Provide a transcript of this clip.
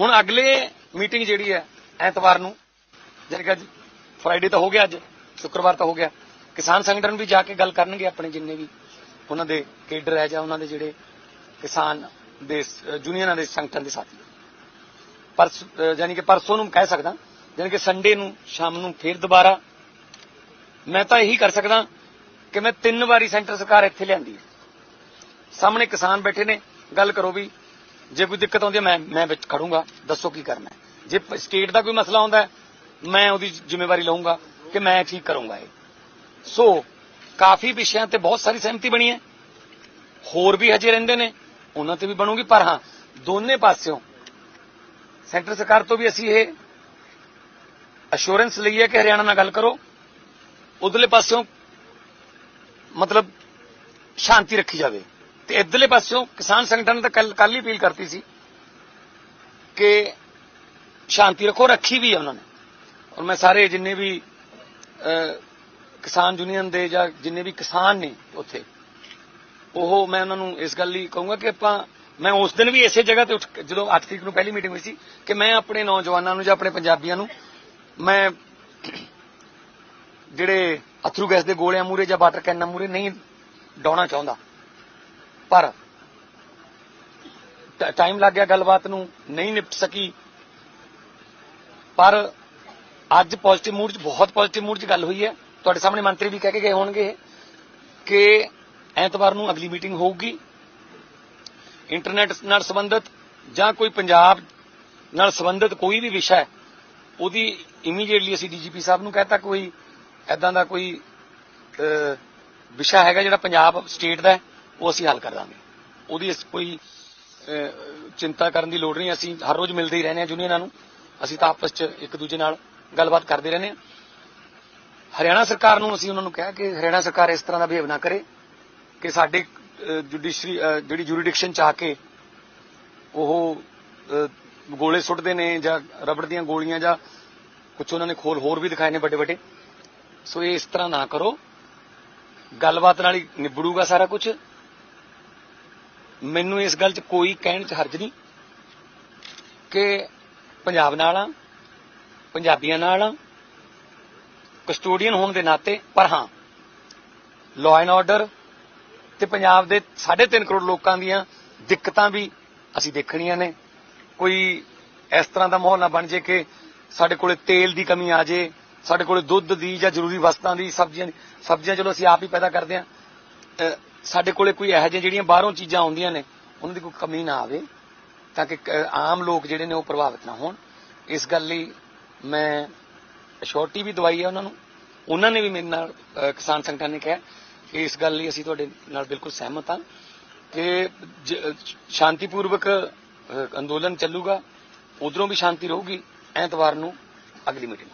ਹੁਣ ਅਗਲੇ ਮੀਟਿੰਗ ਜਿਹੜੀ ਹੈ ਐਤਵਾਰ ਨੂੰ, ਜਾਣੀ ਕਿ ਅੱਜ ਫਰਾਈਡੇ ਤਾਂ ਹੋ ਗਿਆ ਅੱਜ, ਸ਼ੁੱਕਰਵਾਰ ਤਾਂ ਹੋ ਗਿਆ, ਕਿਸਾਨ ਸੰਗਠਨ ਵੀ ਜਾ ਕੇ ਗੱਲ ਕਰਨਗੇ ਆਪਣੇ ਜਿੰਨੇ ਵੀ ਉਹਨਾਂ ਦੇ ਕੇਡਰ ਹੈ ਜਾਂ ਉਹਨਾਂ ਦੇ ਜਿਹੜੇ ਕਿਸਾਨ ਦੇ ਸ- ਦੇ ਸੰਗਠਨ ਦੇ ਸਾਥੀ। ਪਰਸ ਯਾਨੀ ਕਿ ਪਰਸੋਂ ਨੂੰ ਕਹਿ ਸਕਦਾ ਯਾਨੀ ਕਿ ਸੰਡੇ ਨੂੰ, ਸ਼ਾਮ ਨੂੰ ਫੇਰ ਦੁਬਾਰਾ। ਮੈਂ ਤਾਂ ਇਹੀ ਕਰ ਸਕਦਾ ਕਿ ਮੈਂ ਤਿੰਨ ਵਾਰੀ ਸੈਂਟਰ ਸਰਕਾਰ ਇੱਥੇ ਲਿਆਂਦੀ ਹੈ। ਸਾਹਮਣੇ ਕਿਸਾਨ ਬੈਠੇ ਨੇ, ਗੱਲ ਕਰੋ ਵੀ ਜੇ ਕੋਈ ਦਿੱਕਤ ਆਉਂਦੀ ਹੈ, ਮੈਂ ਮੈਂ ਵਿੱਚ ਖੜੂੰਗਾ। ਦੱਸੋ ਕੀ ਕਰਨਾ ਜੇ ਸਟੇਟ ਦਾ ਕੋਈ ਮਸਲਾ ਆਉਂਦਾ ਮੈਂ ਉਹਦੀ ਜ਼ਿੰਮੇਵਾਰੀ ਲਵਾਂਗਾ ਕਿ ਮੈਂ ਠੀਕ ਕਰੂੰਗਾ ਇਹ। ਸੋ ਕਾਫੀ ਵਿਸ਼ਿਆਂ ਤੇ ਬਹੁਤ ਸਾਰੀ ਸਹਿਮਤੀ ਬਣੀ ਹੈ। ਹੋਰ ਵੀ ਹਜੇ ਰਹਿੰਦੇ ਨੇ, ਉਹਨਾਂ ਤੇ ਵੀ ਬਣੂਗੀ, ਪਰ ਹਾਂ, ਦੋਨੇ ਪਾਸਿਓਂ ਸੈਂਟਰ ਸਰਕਾਰ ਤੋਂ ਵੀ ਅਸੀਂ ਇਹ ਅਸ਼ੋਰੈਂਸ ਲਈ ਹੈ ਕਿ ਹਰਿਆਣਾ ਨਾਲ ਗੱਲ ਕਰੋ। ਉਧਰਲੇ ਪਾਸਿਓਂ ਮਤਲਬ ਸ਼ਾਂਤੀ ਰੱਖੀ ਜਾਵੇ। ਤੇ ਇਧਰਲੇ ਪਾਸਿਓਂ ਕਿਸਾਨ ਸੰਗਠਨ ਨੇ ਤਾਂ ਕੱਲ ਕੱਲ ਹੀ ਅਪੀਲ ਕਰਤੀ ਸੀ ਕਿ ਸ਼ਾਂਤੀ ਰੱਖੋ, ਰੱਖੀ ਵੀ ਹੈ ਉਹਨਾਂ ਨੇ। ਔਰ ਮੈਂ ਸਾਰੇ ਜਿੰਨੇ ਵੀ ਕਿਸਾਨ ਯੂਨੀਅਨ ਦੇ ਜਾਂ ਜਿੰਨੇ ਵੀ ਕਿਸਾਨ ਨੇ ਉੱਥੇ, ਉਹ ਮੈਂ ਉਹਨਾਂ ਨੂੰ ਇਸ ਗੱਲ ਲਈ ਕਹੂੰਗਾ ਕਿ ਆਪਾਂ, ਮੈਂ ਉਸ ਦਿਨ ਵੀ ਇਸੇ ਜਗ੍ਹਾ ਤੇ ਉੱਠ ਜਦੋਂ 8 ਤਰੀਕ ਨੂੰ ਪਹਿਲੀ ਮੀਟਿੰਗ ਹੋਈ ਸੀ, ਕਿ ਮੈਂ ਆਪਣੇ ਨੌਜਵਾਨਾਂ ਨੂੰ ਜਾਂ ਆਪਣੇ ਪੰਜਾਬੀਆਂ ਨੂੰ, ਮੈਂ ਜਿਹੜੇ ਅਥਰੂ ਗੈਸ ਦੇ ਗੋਲਿਆਂ ਮੂਰੇ ਜਾਂ ਵਾਟਰ ਕੈਨਾਂ ਮੂਰੇ ਨਹੀਂ ਡਾਉਣਾ ਚਾਹੁੰਦਾ। ਪਰ ਟਾਈਮ ਲੱਗ ਗਿਆ ਗੱਲਬਾਤ ਨੂੰ ਨਹੀਂ ਨਿਪਟ ਸਕੀ। ਪਰ ਅੱਜ ਪੋਜ਼ਿਟਿਵ ਮੂਡ 'ਚ ਬਹੁਤ ਪੋਜ਼ਿਟਿਵ ਮੂਡ 'ਚ ਗੱਲ ਹੋਈ ਹੈ। ਤੁਹਾਡੇ ਸਾਹਮਣੇ ਮੰਤਰੀ ਵੀ ਕਹਿ ਕੇ ਗਏ ਹੋਣਗੇ ਇਹ, ਕਿ ਐਤਵਾਰ ਨੂੰ ਅਗਲੀ ਮੀਟਿੰਗ ਹੋਊਗੀ। ਇੰਟਰਨੈਟ ਨਾਲ ਸੰਬੰਧਿਤ ਜਾਂ ਕੋਈ ਪੰਜਾਬ ਨਾਲ ਸੰਬੰਧਿਤ ਕੋਈ ਵੀ ਵਿਸ਼ਾ ਹੈ ਉਹਦੀ ਇਮੀਡੀਏਟਲੀ ਅਸੀਂ ਡੀਜੀਪੀ ਸਾਹਿਬ ਨੂੰ ਕਹਤਾ ਕੋਈ ਐਦਾਂ ਦਾ ਕੋਈ ਵਿਸ਼ਾ ਹੈਗਾ ਜਿਹੜਾ ਪੰਜਾਬ ਸਟੇਟ ਦਾ ਉਹ ਅਸੀਂ ਹੱਲ ਕਰ ਦਾਂਗੇ। ਉਹਦੀ ਇਸ ਕੋਈ ਚਿੰਤਾ ਕਰਨ ਦੀ ਲੋੜ ਨਹੀਂ, ਅਸੀਂ ਹਰ ਰੋਜ਼ ਮਿਲਦੇ ਹੀ ਰਹਿੰਦੇ ਹਾਂ ਯੂਨੀਅਨਾਂ ਨੂੰ। ਅਸੀਂ ਤਾਂ ਆਪਸ 'ਚ ਇੱਕ ਦੂਜੇ ਨਾਲ ਗੱਲਬਾਤ ਕਰਦੇ ਰਹਿੰਦੇ ਹਾਂ। ਹਰਿਆਣਾ ਸਰਕਾਰ ਨੂੰ ਅਸੀਂ ਉਹਨਾਂ ਨੂੰ ਕਿਹਾ ਕਿ ਹਰਿਆਣਾ ਸਰਕਾਰ ਇਸ ਤਰ੍ਹਾਂ ਦਾ ਬਿਹੇਵ ਨਾ ਕਰੇ ਕਿ ਸਾਡੇ ਜੁਡੀਸ਼ਰੀ ਜਿਹੜੀ ਜੁਰੀਡਿਕਸ਼ਨ ਚ ਆ ਕੇ ਉਹ ਗੋਲੇ ਸੁੱਟਦੇ ਨੇ ਜਾਂ ਰਬੜ ਦੀਆਂ ਗੋਲੀਆਂ ਜਾਂ ਕੁਝ ਉਹਨਾਂ ਨੇ ਖੋਲ ਹੋਰ ਵੀ ਦਿਖਾਏ ਨੇ ਵੱਡੇ ਵੱਡੇ ਸੋ ਇਹ ਇਸ ਤਰ੍ਹਾਂ ਨਾ ਕਰੋ। ਗੱਲਬਾਤ ਨਾਲ ਹੀ ਨਿਬੜੂਗਾ ਸਾਰਾ ਕੁਝ ਮੈਨੂੰ ਇਸ ਗੱਲ 'ਚ ਕੋਈ ਕਹਿਣ 'ਚ ਹਰਜ ਨਹੀਂ ਕਿ ਪੰਜਾਬ ਨਾਲ ਆ, ਪੰਜਾਬੀਆਂ ਨਾਲ ਆ ਕਸਟੋਡੀਅਨ ਹੋਣ ਦੇ ਨਾਤੇ, ਪਰ ਹਾਂ ਲਾਅ ਐਂਡ ਆਰਡਰ ਤੇ ਪੰਜਾਬ ਦੇ 3.5 ਕਰੋੜ ਲੋਕਾਂ ਦੀਆਂ ਦਿੱਕਤਾਂ ਵੀ ਅਸੀਂ ਦੇਖਣੀਆਂ ਨੇ। ਕੋਈ ਇਸ ਤਰ੍ਹਾਂ ਦਾ ਮਾਹੌਲ ਨਾ ਬਣ ਜੇ ਕਿ ਸਾਡੇ ਕੋਲੇ ਤੇਲ ਦੀ ਕਮੀ ਆ ਜੇ, ਸਾਡੇ ਕੋਲੇ ਦੁੱਧ ਦੀ ਜਾਂ ਜ਼ਰੂਰੀ ਵਸਤਾਂ ਦੀ ਸਬਜ਼ੀਆਂ ਦੀ ਸਬਜ਼ੀਆਂ ਚਲੋ ਅਸੀਂ ਆਪ ਹੀ ਪੈਦਾ ਕਰਦੇ ਹਾਂ ਸਾਡੇ ਕੋਲੇ ਕੋਈ ਇਹੋ ਜਿਹੀਆਂ ਜਿਹੜੀਆਂ ਬਾਹਰੋਂ ਚੀਜ਼ਾਂ ਆਉਂਦੀਆਂ ਨੇ, ਉਹਨਾਂ ਦੀ ਕੋਈ ਕਮੀ ਨਾ ਆਵੇ, ਤਾਂ ਕਿ ਆਮ ਲੋਕ ਜਿਹੜੇ ਨੇ ਉਹ ਪ੍ਰਭਾਵਿਤ ਨਾ ਹੋਣ। ਇਸ ਗੱਲ ਲਈ ਮੈਂ ਅਸ਼ੋਰਟੀ ਵੀ ਦਵਾਈ ਹੈ ਉਹਨਾਂ ਨੂੰ। ਉਹਨਾਂ ਨੇ ਵੀ ਮੇਰੇ ਨਾਲ ਕਿਸਾਨ ਸੰਗਠਨ ਨੇ ਕਿਹਾ, ਕਿ ਇਸ ਗੱਲ ਲਈ ਅਸੀਂ ਤੁਹਾਡੇ ਨਾਲ ਬਿਲਕੁਲ ਸਹਿਮਤ ਹਾਂ ਕਿ ਸ਼ਾਂਤੀਪੂਰਵਕ ਅੰਦੋਲਨ ਚੱਲੂਗਾ, ਉਧਰੋਂ ਵੀ ਸ਼ਾਂਤੀ ਰਹੂਗੀ ਐਤਵਾਰ ਨੂੰ ਅਗਲੀ ਮੀਟਿੰਗ।